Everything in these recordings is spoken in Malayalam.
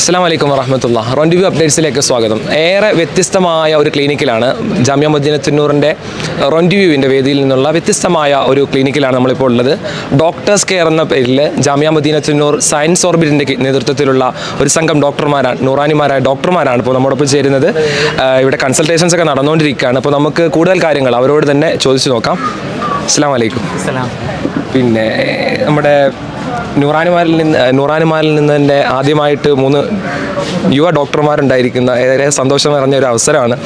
അസ്സാം വലൈക്കും വറഹമത്തുള്ള റോൺ വ്യൂ അപ്ഡേറ്റ്സിലേക്ക് സ്വാഗതം. ഏറെ വ്യത്യസ്തമായ ഒരു ക്ലിനിക്കിലാണ് ജാമ്യ മദീനത്തുന്നൂറിന്റെ റോൺ വ്യൂവിന്റെ വേദിയിൽ നിന്നുള്ള വ്യത്യസ്തമായ ഒരു ക്ലിനിക്കിലാണ് നമ്മളിപ്പോൾ ഉള്ളത്. ഡോക്ടേഴ്സ് കെയർ എന്ന പേരിൽ ജാമ്യ മദീനത്തുന്നൂർ സയൻസ് ഓർബിറ്റിന്റെ നേതൃത്വത്തിലുള്ള ഒരു സംഘം ഡോക്ടർമാരാണ് നൂറാനിമാരായ ഡോക്ടർമാരാണ് ഇപ്പോൾ നമ്മോടൊപ്പം ചേരുന്നത്. ഇവിടെ കൺസൾട്ടേഷൻസ് ഒക്കെ നടന്നുകൊണ്ടിരിക്കുകയാണ്. അപ്പോൾ നമുക്ക് കൂടുതൽ കാര്യങ്ങൾ അവരോട് തന്നെ ചോദിച്ചു നോക്കാം. അസ്സാം വലൈക്കും പിന്നെ നമ്മുടെ നൂറാനുമാരിൽ നിന്ന് നൂറാനുമാരിൽ നിന്ന് തന്നെ ആദ്യമായിട്ട് മൂന്ന് യുവ ഡോക്ടർമാരുണ്ടായിരിക്കുന്ന ഏറെ സന്തോഷം നിറഞ്ഞ ഒരു അവസരമാണ്.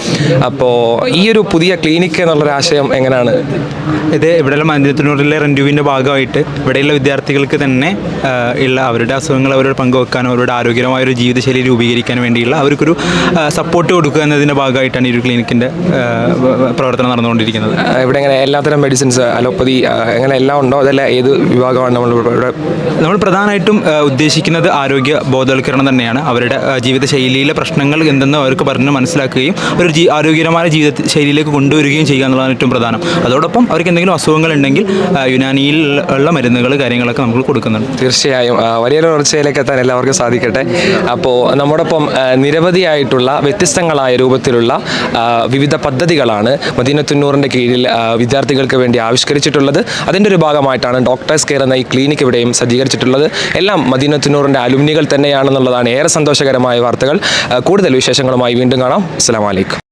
അപ്പോൾ ഈ ഒരു പുതിയ ക്ലിനിക്ക് എന്നുള്ളൊരാശയം എങ്ങനെയാണ്? ഇത് ഇവിടെയുള്ള മന്ദിരത്തിനൂറിലെ റെൻഡ്യൂവിന്റെ ഭാഗമായിട്ട് ഇവിടെയുള്ള വിദ്യാർത്ഥികൾക്ക് തന്നെ ഉള്ള അവരുടെ അസുഖങ്ങൾ അവരോട് പങ്കുവെക്കാനും അവരുടെ ആരോഗ്യമായ ഒരു ജീവിതശൈലി രൂപീകരിക്കാൻ വേണ്ടിയുള്ള അവർക്കൊരു സപ്പോർട്ട് കൊടുക്കുക എന്നതിന്റെ ഭാഗമായിട്ടാണ് ഈ ഒരു ക്ലിനിക്കിന്റെ പ്രവർത്തനം നടന്നുകൊണ്ടിരിക്കുന്നത്. ഇവിടെ എങ്ങനെ എല്ലാത്തരം മെഡിസിൻസ് അലോപ്പതി അങ്ങനെ എല്ലാം ഉണ്ടോ? അതല്ല ഏത് വിഭാഗമാണ് നമ്മൾ ഇവിടെ നമ്മൾ പ്രധാനമായിട്ടും ഉദ്ദേശിക്കുന്നത് ആരോഗ്യ ബോധവൽക്കരണം തന്നെയാണ്. അവരുടെ ജീവിതശൈലിയിലെ പ്രശ്നങ്ങൾ എന്തെന്ന് അവർക്ക് പറഞ്ഞ് മനസ്സിലാക്കുകയും ഒരു ജീ ആരോഗ്യകരമായ ജീവിത ശൈലിയിലേക്ക് കൊണ്ടുവരികയും ചെയ്യുക എന്നുള്ളതാണ് ഏറ്റവും പ്രധാനം. അതോടൊപ്പം അവർക്ക് എന്തെങ്കിലും അസുഖങ്ങൾ ഉണ്ടെങ്കിൽ യുനാനിയിൽ ഉള്ള മരുന്നുകൾ കാര്യങ്ങളൊക്കെ നമുക്ക് കൊടുക്കുന്നുണ്ട്. തീർച്ചയായും. വലിയ വലിയൊരു വളർച്ചയിലേക്ക് എത്താൻ എല്ലാവർക്കും സാധിക്കട്ടെ. അപ്പോൾ നമ്മോടൊപ്പം നിരവധിയായിട്ടുള്ള വ്യത്യസ്തങ്ങളായ രൂപത്തിലുള്ള വിവിധ പദ്ധതികളാണ് മദീനത്തുന്നൂറിന്റെ കീഴിൽ വിദ്യാർത്ഥികൾക്ക് വേണ്ടി ആവിഷ്കരിച്ചിട്ടുള്ളത്. അതിന്റെ ഒരു ഭാഗമായിട്ടാണ് ഡോക്ടേഴ്സ് കെയർ എന്ന ഈ ക്ലിനിക്ക് ഇവിടെയും സജ്ജീകരിച്ചിട്ടുള്ളത്. എല്ലാം മദീനത്തിനൂറിന്റെ അലുമിനികൾ തന്നെയാണെന്നുള്ളതാണ് ഏറെ സന്തോഷകരമായ വാർത്തകൾ. കൂടുതൽ വിശേഷങ്ങളുമായി വീണ്ടും കാണാം. അസ്സാം വലൈക്കും